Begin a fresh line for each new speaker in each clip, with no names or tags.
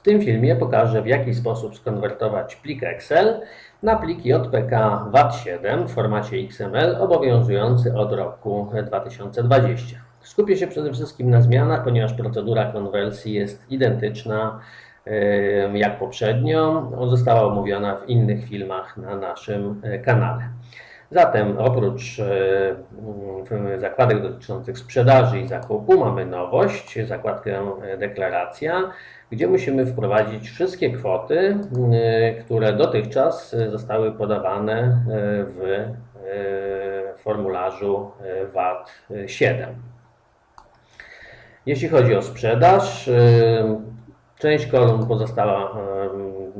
W tym filmie pokażę w jaki sposób skonwertować plik Excel na plik JPK VAT7 w formacie XML obowiązujący od roku 2020. Skupię się przede wszystkim na zmianach, ponieważ procedura konwersji jest identyczna jak poprzednio. Została omówiona w innych filmach na naszym e, kanale. Zatem oprócz e, mm, zakładek dotyczących sprzedaży i zakupu mamy nowość, zakładkę e, deklaracja, gdzie musimy wprowadzić wszystkie kwoty, e, które dotychczas zostały podawane e, w formularzu VAT 7. Jeśli chodzi o sprzedaż, część kolumn pozostała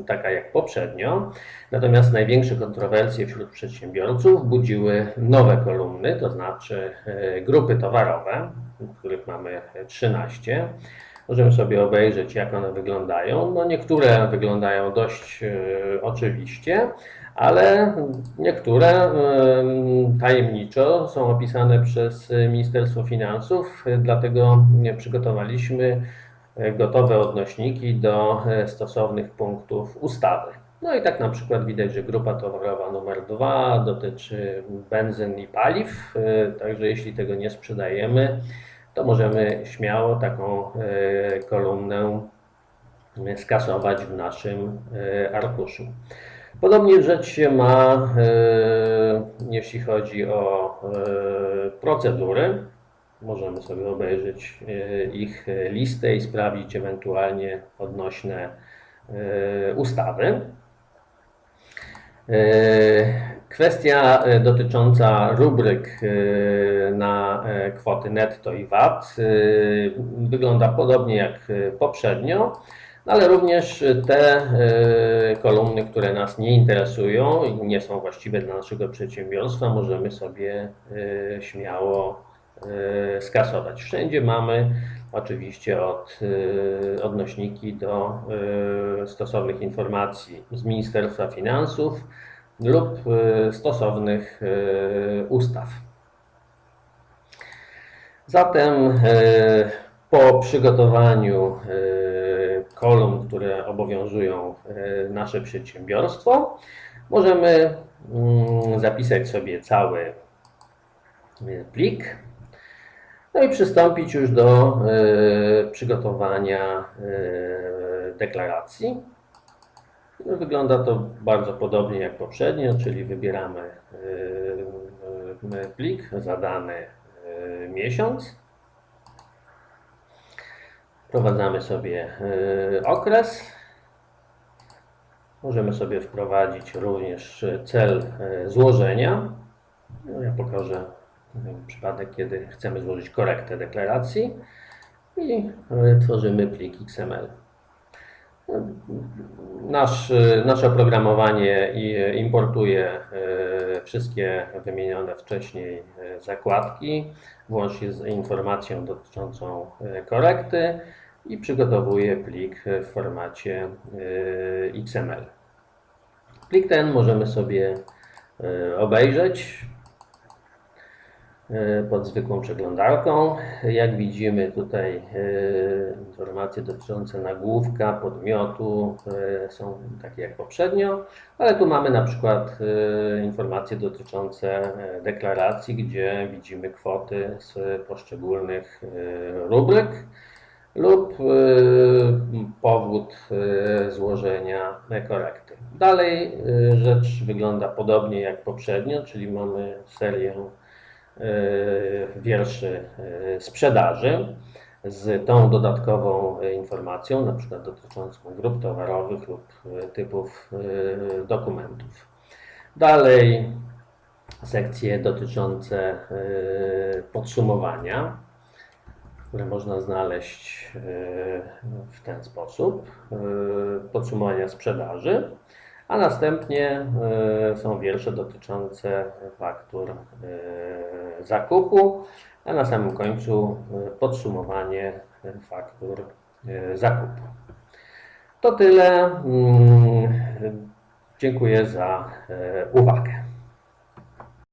taka jak poprzednio, natomiast największe kontrowersje wśród przedsiębiorców budziły nowe kolumny, to znaczy y, grupy towarowe, których mamy 13. Możemy sobie obejrzeć, jak one wyglądają. No niektóre wyglądają dość y, oczywiście, ale niektóre em, tajemniczo są opisane przez e, Ministerstwo Finansów, e, dlatego przygotowaliśmy e, gotowe odnośniki do e, stosownych punktów ustawy. No i tak na przykład widać, że grupa towarowa numer 2 dotyczy benzyn i paliw, e, także jeśli tego nie sprzedajemy, to możemy śmiało taką e, kolumnę skasować w naszym arkuszu. Podobnie rzecz się ma, jeśli chodzi o procedury. Możemy sobie obejrzeć e, ich listę i sprawdzić ewentualnie odnośne e, ustawy. E, Kwestia e, dotycząca rubryk e, na e, kwoty netto i VAT e, wygląda podobnie jak e, poprzednio. No ale również te e, kolumny, które nas nie interesują i nie są właściwe dla naszego przedsiębiorstwa, możemy sobie e, śmiało e, skasować. Wszędzie mamy oczywiście od, e, odnośniki do e, stosownych informacji z Ministerstwa Finansów lub e, stosownych e, ustaw. Zatem e, po przygotowaniu e, kolumn, które obowiązują e, nasze przedsiębiorstwo, możemy mm, zapisać sobie cały e, plik. No i przystąpić już do e, przygotowania e, deklaracji. No, Wygląda to bardzo podobnie jak poprzednio, czyli wybieramy e, plik za dany e, miesiąc. Wprowadzamy sobie okres. Możemy sobie wprowadzić również cel złożenia. No, ja pokażę przypadek, kiedy chcemy złożyć korektę deklaracji i e, tworzymy plik XML. Nasz, e, nasze oprogramowanie i- importuje e, wszystkie wymienione wcześniej e, zakładki, włącznie z informacją dotyczącą e, korekty i przygotowuje plik w formacie e, XML. Plik ten możemy sobie e, obejrzeć e, pod zwykłą przeglądarką. Jak widzimy tutaj e, informacje dotyczące nagłówka, podmiotu e, są takie jak poprzednio, ale tu mamy na przykład informacje dotyczące deklaracji, gdzie widzimy kwoty z poszczególnych rubryk lub powód złożenia korekty. Dalej rzecz wygląda podobnie jak poprzednio, czyli mamy serię wierszy e, sprzedaży z tą dodatkową e, informacją, na przykład dotyczącą grup towarowych lub e, typów e, dokumentów. Dalej sekcje dotyczące e, podsumowania, które można znaleźć e, w ten sposób. e, Podsumowania sprzedaży, a następnie e, są wiersze dotyczące faktur e, zakupu, a na samym końcu e, podsumowanie faktur zakupu. To tyle. Mm, Dziękuję za uwagę.